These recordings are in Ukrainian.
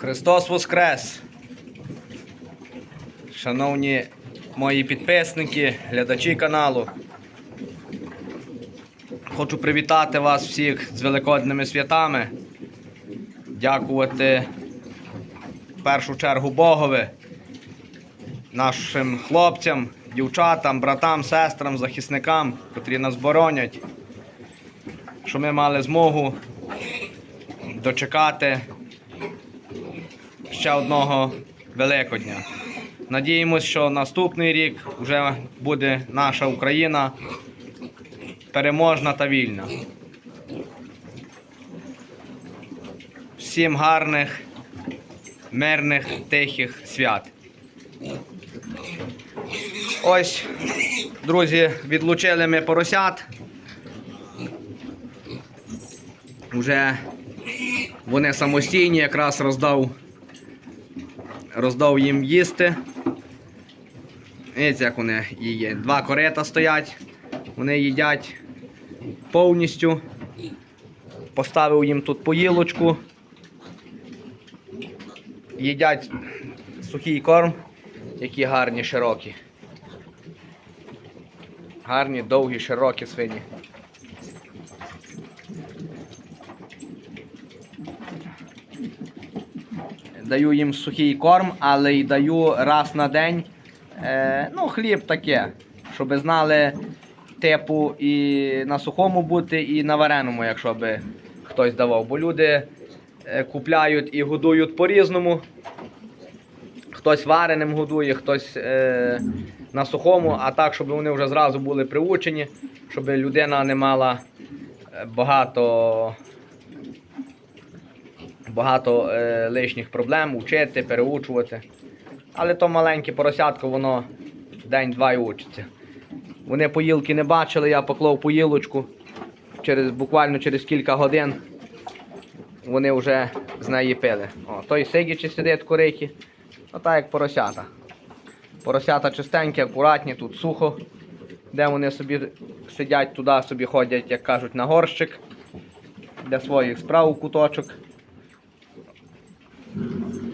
Христос Воскрес! Шановні мої підписники, глядачі каналу. Хочу привітати вас всіх з Великодними святами. Дякувати в першу чергу Богові, нашим хлопцям, дівчатам, братам, сестрам, захисникам, котрі нас боронять, що ми мали змогу дочекати ще одного Великодня. Надіємось, що наступний рік вже буде наша Україна переможна та вільна. Всім гарних, мирних, тихих свят. Ось, друзі, відлучили ми поросят. Вже вони самостійні, якраз роздав, роздав їм їсти. Ось як вони її. Два корита стоять, вони їдять повністю. Поставив їм тут поїлочку. Їдять сухий корм, які гарні, широкі. Гарні, довгі, широкі свині. Даю їм сухий корм, але й даю раз на день. Е, ну, хліб таке, щоб знали типу і на сухому бути, і на вареному, якщо би хтось давав. Бо люди е, купляють і годують по-різному. Хтось вареним годує, хтось е, на сухому, а так, щоб вони вже зразу були приучені, щоб людина не мала е, багато, багато е, лишніх проблем учити, переучувати. Але то маленьке поросятко, воно день-два і учиться. Вони поїлки не бачили, я поклав поїлочку. Через, буквально через кілька годин вони вже з неї пили. О, той сидячи сидить курики. Отак як поросята. Поросята чистенькі, акуратні, тут сухо. Де вони собі сидять, туди собі ходять, як кажуть, на горщик. Для своїх справ у куточок.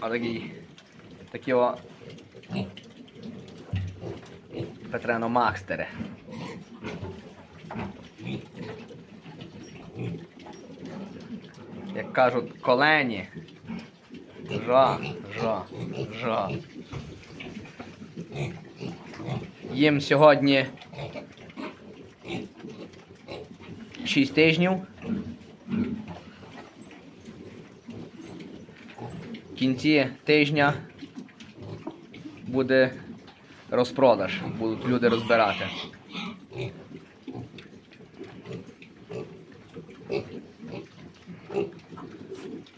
Такі, такі о Петрено Макстери. Як кажуть, колені. Жа, жа, жа. Їм сьогодні 6 тижнів. В кінці тижня буде розпродаж, будуть люди розбирати.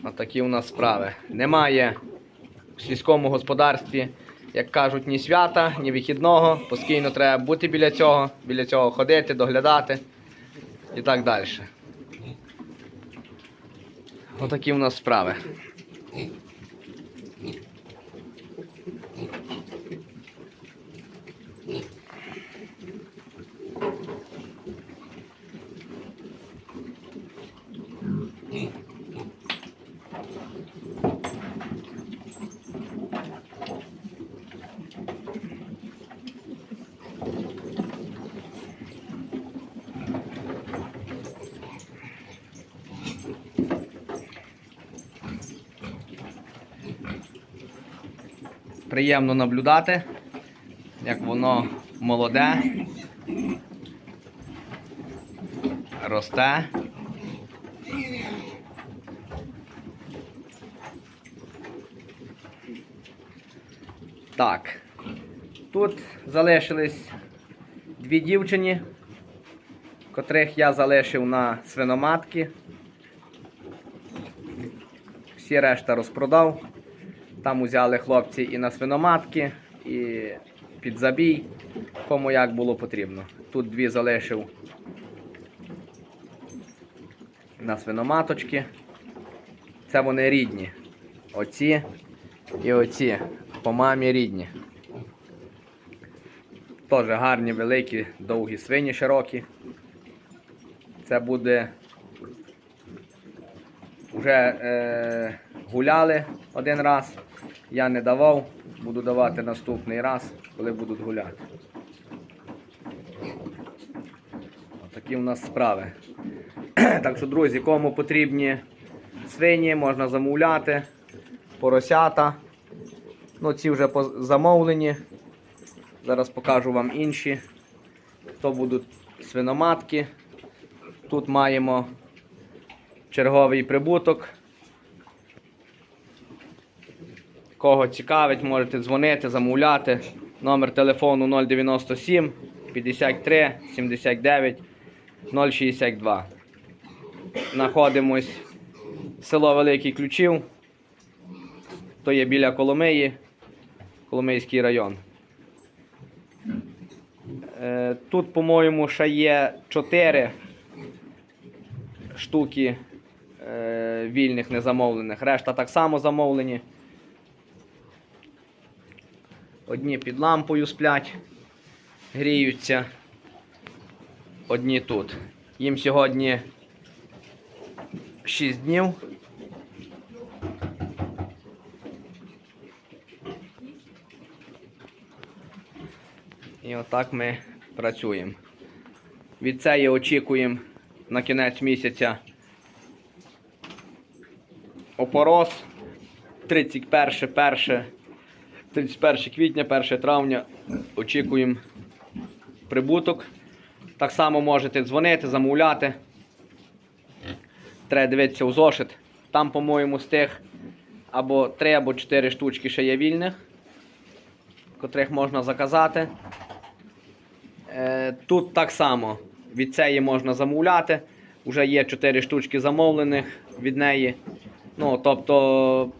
Отакі у нас справи. Немає в сільському господарстві, як кажуть, ні свята, ні вихідного. Постійно треба бути біля цього, біля цього ходити, доглядати і так далі. Отакі у нас справи. Приємно наблюдати, як воно молоде, росте. Так, тут залишились дві дівчині, котрих я залишив на свиноматки. Всі решта розпродав. Там узяли хлопці і на свиноматки, і під забій, кому як було потрібно. Тут дві залишив на свиноматочки. Це вони рідні. Оці і оці. По мамі рідні. Теж гарні, великі, довгі свині широкі. Це буде вже е, гуляли один раз. Я не давав, буду давати наступний раз, коли будуть гуляти. Такі у нас справи. Так що, друзі, кому потрібні свині, можна замовляти, поросята. Ну, ці вже замовлені. Зараз покажу вам інші. То будуть свиноматки. Тут маємо черговий прибуток. Кого цікавить, можете дзвонити, замовляти. Номер телефону 097 53 79 062. Знаходимось село Великий Ключів. То є біля Коломиї, Коломийський район. Е, Тут, по-моєму, ще є 4 штуки е, вільних незамовлених. Решта так само замовлені. Одні під лампою сплять, гріються. Одні тут. Їм сьогодні 6 днів. І отак ми працюємо. Від цієї очікуємо на кінець місяця опорос 31, 1, 31 квітня, 1 травня очікуємо прибуток. Так само можете дзвонити, замовляти. Треба дивитися у зошит. Там, по-моєму, з тих або 3 або 4 штучки ще є вільних, котрих можна заказати. Е, Тут так само від цієї можна замовляти. Уже є 4 штучки замовлених від неї. Ну, тобто,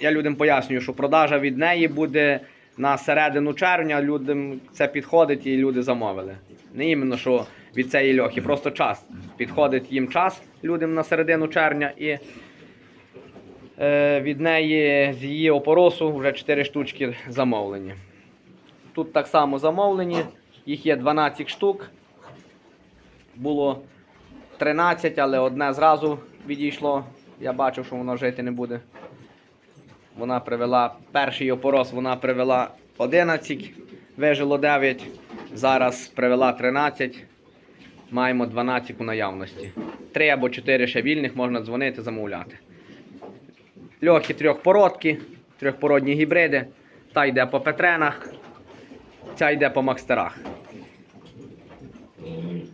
я людям пояснюю, що продажа від неї буде на середину червня. Людям це підходить і люди замовили. Не іменно, що від цієї льохи, просто час. Підходить їм час людям на середину червня і е, від неї з її опоросу вже 4 штучки замовлені. Тут так само замовлені, їх є 12 штук. Було 13, але одне зразу відійшло. Я бачив, що воно жити не буде. Вона привела перший опорос, вона привела 11, вижило 9. Зараз привела 13. Маємо 12 у наявності. 3 або 4 ще вільних можна дзвонити, замовляти. Льохи трьохпородки, трьохпородні гібриди. Та йде по петренах, ця йде по макстерах.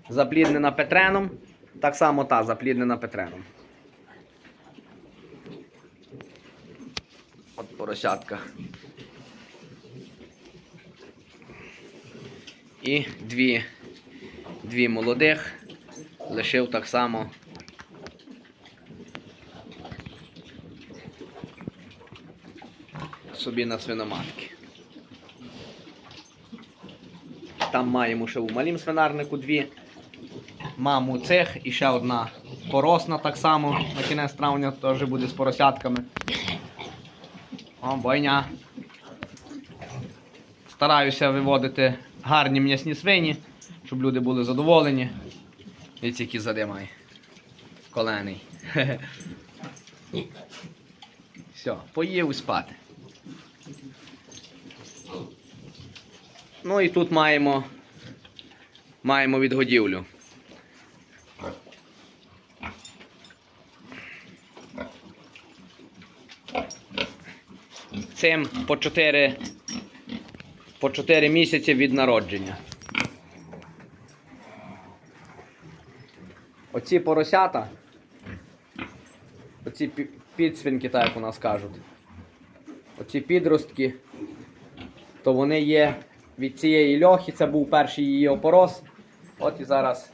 Запліднена петреном. Так само та запліднена петреном. От поросятка. І дві, дві молодих. Лишив так само. Собі на свиноматки. Там маємо ще у малім свинарнику дві. Маму цех і ще одна поросна так само на кінець травня теж буде з поросятками. О, бойня. Стараюся виводити гарні м'ясні свині, щоб люди були задоволені. І які задимай. Колений. Все, поїв і спати. Ну і тут маємо, маємо відгодівлю. Цим по 4, по 4 місяці від народження. Оці поросята, оці пі- підсвинки, так як у нас кажуть, оці підростки, то вони є від цієї льохи, це був перший її опорос. От і зараз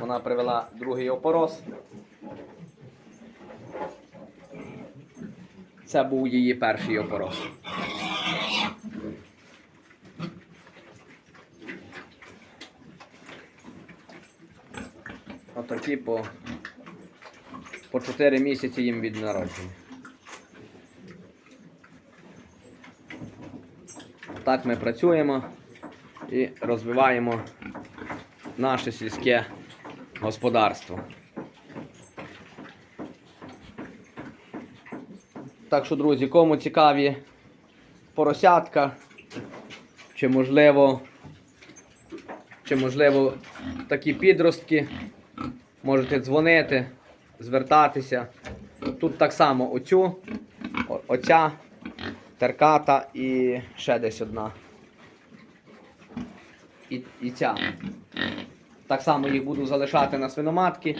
вона привела другий опорос. Це був її перший опорос. Отакі по, по 4 місяці їм від народження. Так ми працюємо і розвиваємо наше сільське господарство. Так що, друзі, кому цікаві поросятка, чи можливо, чи можливо такі підростки, можете дзвонити, звертатися. Тут так само оцю, оця, терката і ще десь одна. І, і ця. Так само їх буду залишати на свиноматки.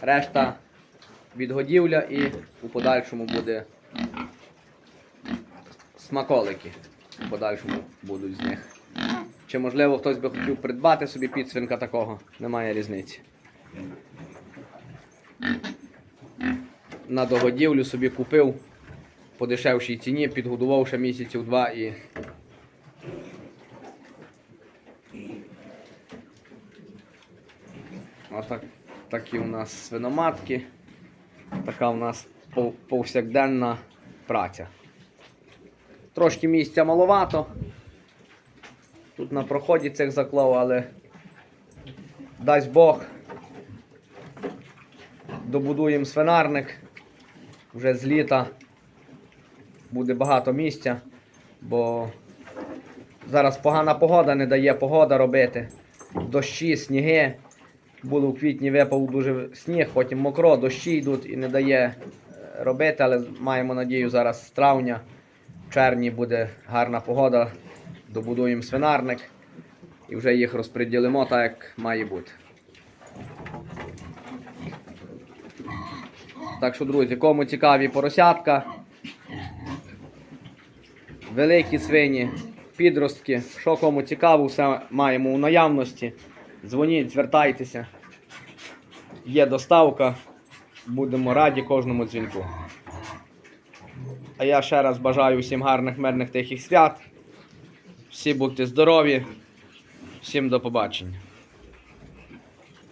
Решта відгодівля і у подальшому буде смаколики. У подальшому будуть з них. Чи можливо хтось би хотів придбати собі підсвинка такого, немає різниці. На догодівлю собі купив по дешевшій ціні, підгодував ще місяців два і. Отак, такі у нас свиноматки. Така у нас повсякденна праця. Трошки місця маловато. Тут на проході цих заклав, але дасть Бог. Добудуємо свинарник. Вже з літа буде багато місця, бо зараз погана погода не дає погода робити. Дощі, сніги. Було в квітні випав дуже сніг, потім мокро, дощі йдуть і не дає е, робити, але маємо надію зараз з травня, в червні буде гарна погода, добудуємо свинарник і вже їх розподілимо так, як має бути. Так що, друзі, кому цікаві поросятка, великі свині, підростки, що кому цікаво, все маємо у наявності. Дзвоніть, звертайтеся. Є доставка. Будемо раді кожному дзвінку. А я ще раз бажаю всім гарних, мирних тихих свят. Всі будьте здорові. Всім до побачення.